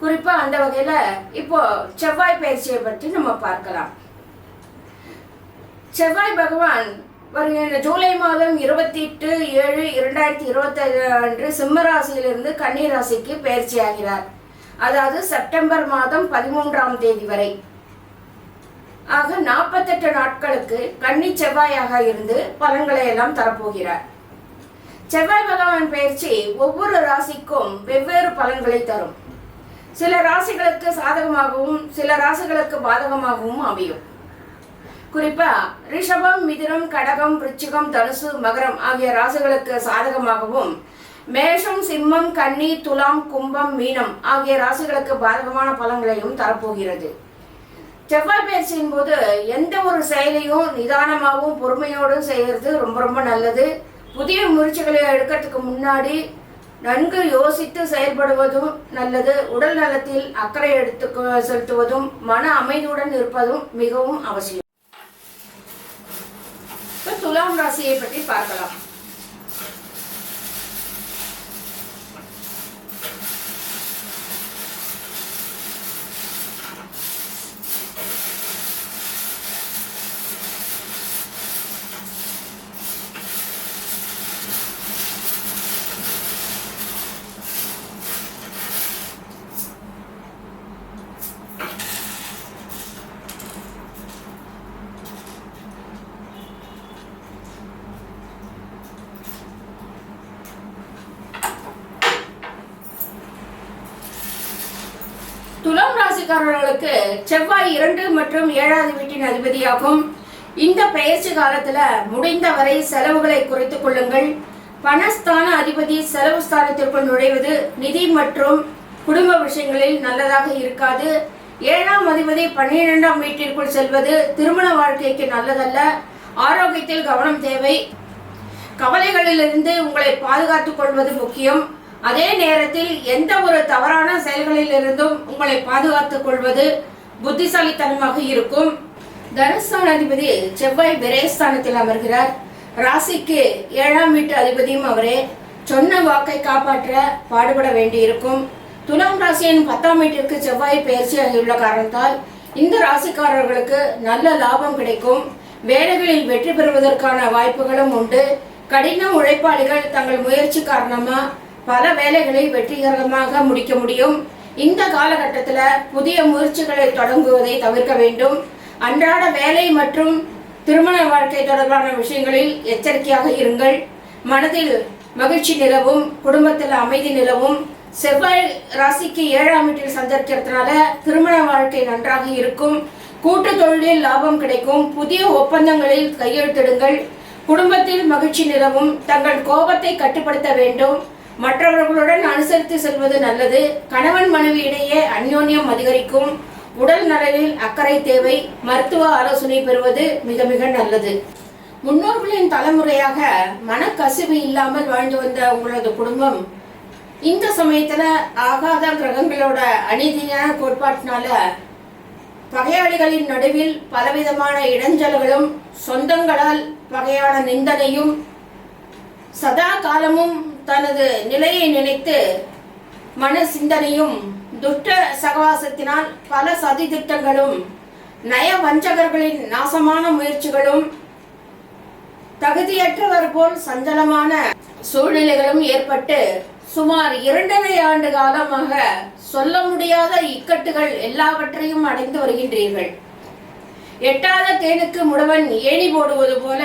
குறிப்பா அந்த வகையில இப்போ செவ்வாய் பயிற்சியை பற்றி நம்ம பார்க்கலாம். செவ்வாய் பகவான் வருகின்ற ஜூலை மாதம் இருபத்தி எட்டு ஏழு இரண்டாயிரத்தி இருபத்தி அன்று சிம்ம ராசியிலிருந்து கன்னி ராசிக்கு பயிற்சி ஆகிறார். அதாவது செப்டம்பர் மாதம் பதிமூன்றாம் தேதி வரை. ஆக நாற்பத்தெட்டு நாட்களுக்கு கன்னி செவ்வாயாக இருந்து பலன்களை எல்லாம் தரப்போகிறார். செவ்வாய் பகவான் பயிற்சி ஒவ்வொரு ராசிக்கும் வெவ்வேறு பலன்களை தரும். சில ராசிகளுக்கு சாதகமாகவும் சில ராசிகளுக்கு பாதகமாகவும் அமையும். குறிப்பா ரிஷபம் மிதுனம் கடகம் விருச்சிகம் தனுசு மகரம் ஆகிய ராசிகளுக்கு சாதகமாகவும் மேஷம் சிம்மம் கன்னி துலாம் கும்பம் மீனம் ஆகிய ராசிகளுக்கு பாதகமான பலன்களையும் தரப்போகிறது. செவ்வாய் பயிற்சியின் போது எந்த ஒரு செயலையும் நிதானமாகவும் பொறுமையோடும் செய்கிறது ரொம்ப ரொம்ப நல்லது. புதிய முயற்சிகளை எடுக்கிறதுக்கு முன்னாடி நன்கு யோசித்து செயல்படுவதும் நல்லது. உடல் நலத்தில் அக்கறை எடுத்து செலுத்துவதும் மன அமைதியுடன் இருப்பதும் மிகவும் அவசியம். துலாம் ராசியை பற்றி பார்க்கலாம் துலாம் ராசிக்காரர்களுக்கு செவ்வாய் இரண்டு மற்றும் ஏழாவது வீட்டின் அதிபதியாகும். இந்த பயிற்சி காலத்துல முடிந்தவரை செலவுகளை குறைத்துக் கொள்ளுங்கள். பணஸ்தான அதிபதி செலவு ஸ்தானத்திற்குள் நுழைவது நிதி மற்றும் குடும்ப விஷயங்களில் நல்லதாக இருக்காது. ஏழாம் அதிபதி பன்னிரெண்டாம் வீட்டிற்குள் செல்வது திருமண வாழ்க்கைக்கு நல்லதல்ல. ஆரோக்கியத்தில் கவனம் தேவை. கவலைகளிலிருந்து உங்களை பாதுகாத்துக் கொள்வது முக்கியம். அதே நேரத்தில் எந்த ஒரு தவறான செயல்களில் இருந்தும் உங்களை பாதுகாத்துக் கொள்வது புத்திசாலித்தனமாக இருக்கும். தனுஸ்தான அதிபதி செவ்வாய் விரயஸ்தானத்தில் அமர்கிறார். ராசிக்கு ஏழாம் வீட்டு அதிபதியும் அவரே. சொன்ன வாக்கை காப்பாற்ற பாடுபட வேண்டியிருக்கும். துலாம் ராசியின் பத்தாம் வீட்டிற்கு செவ்வாய் பயிற்சியாகியுள்ள காரணத்தால் இந்த ராசிக்காரர்களுக்கு நல்ல லாபம் கிடைக்கும். வேலைகளில் வெற்றி பெறுவதற்கான வாய்ப்புகளும் உண்டு. கடின உழைப்பாளிகள் தங்கள் முயற்சி காரணமாக பல வேலைகளை வெற்றிகரமாக முடிக்க முடியும். இந்த காலகட்டத்தில் புதிய முயற்சிகளை தொடங்குவதை தவிர்க்க வேண்டும். அன்றாட வேலை மற்றும் திருமண வாழ்க்கை தொடர்பான விஷயங்களில் எச்சரிக்கையாக இருங்கள். மனதில் மகிழ்ச்சி நிலவும் குடும்பத்தில் அமைதி நிலவும். செவ்வாய் ராசிக்கு ஏழாம் வீட்டில் சந்தரிக்கிறதுனால திருமண வாழ்க்கை நன்றாக இருக்கும். கூட்டு தொழிலில் லாபம் கிடைக்கும். புதிய ஒப்பந்தங்களில் கையெழுத்திடுங்கள். குடும்பத்தில் மகிழ்ச்சி நிலவும். தங்கள் கோபத்தை கட்டுப்படுத்த வேண்டும். மற்றவர்களுடன் அனுசரித்து செல்வது நல்லது. கணவன் மனைவி இடையே அந்யோன்யம் அதிகரிக்கும். உடல் நலனில் அக்கறை தேவை. மருத்துவ ஆலோசனை பெறுவது மிக மிக நல்லது. முன்னோர்களின் தலைமுறையாக மனக்கசிவு இல்லாமல் வாழ்ந்து வந்த உங்களது குடும்பம் இந்த சமயத்துல ஆகாத கிரகங்களோட அநீதியான கோட்பாட்டினால பகையாளிகளின் நடுவில் பலவிதமான இடைஞ்சல்களும் சொந்தங்களால் வகையான நிந்தனையும் சதா காலமும் தனது நிலையை நினைத்து மன சிந்தனையும் துஷ்ட சகவாசத்தினால் பல சதி திட்டங்களும் நய வஞ்சகர்களின் நாசமான முயற்சிகளும் தகுதியற்றவர் போல் சஞ்சலமான சூழ்நிலைகளும் ஏற்பட்டு சுமார் இரண்டரை ஆண்டு காலமாக சொல்ல முடியாத இக்கட்டுகள் எல்லாவற்றையும் அடைந்து வருகின்றீர்கள். எட்டாத தேனுக்கு முடவன் ஏணி போடுவது போல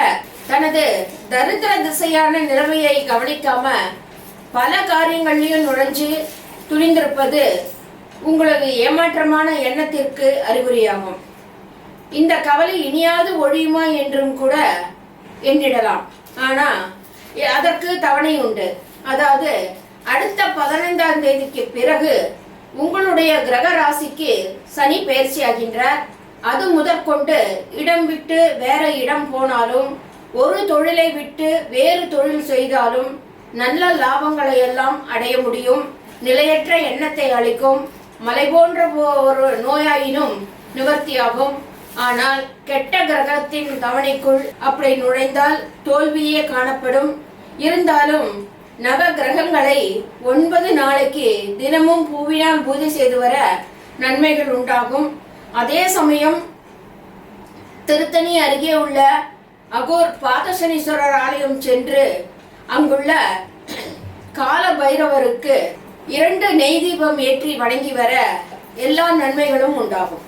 தனது தரித்திர திசையான நிலைமையை கவனிக்காம பல காரியங்களையும் நுழைஞ்சு துணிந்திருப்பது உங்களது ஏமாற்றமான எண்ணத்திற்கு அறிகுறியாகும். இந்த கவலை இனியாது ஒழியுமா என்றும் கூட எண்ணிடலாம். ஆனா அதற்கு தவணை உண்டு. அதாவது அடுத்த பதினைந்தாம் தேதிக்கு பிறகு உங்களுடைய கிரக ராசிக்கு சனி பயிற்சி ஆகின்றார் அது முதற்கொண்டு இடம் விட்டு வேற இடம் போனாலும் ஒரு தொழிலை விட்டு வேறு தொழில் செய்தாலும் நல்ல லாபங்களை எல்லாம் அடைய முடியும். நிலையற்ற எண்ணத்தை அளிக்கும். மலை போன்ற ஒரு நோயாயினும் நிவர்த்தியாகும். ஆனால் கெட்ட கிரகத்தின் கவனைக்குள் அப்படி நுழைந்தால் தோல்வியே காணப்படும். இருந்தாலும் நவ கிரகங்களை ஒன்பது நாளைக்கு தினமும் பூவினால் பூஜை செய்து வர நன்மைகள் உண்டாகும். அதே சமயம் திருத்தணி அருகே உள்ள அகோர் பாதசனீஸ்வரர் ஆலயம் சென்று அங்குள்ள கால பைரவருக்கு இரண்டு நெய் தீபம் ஏற்றி வணங்கி வர எல்லா நன்மைகளும் உண்டாகும்.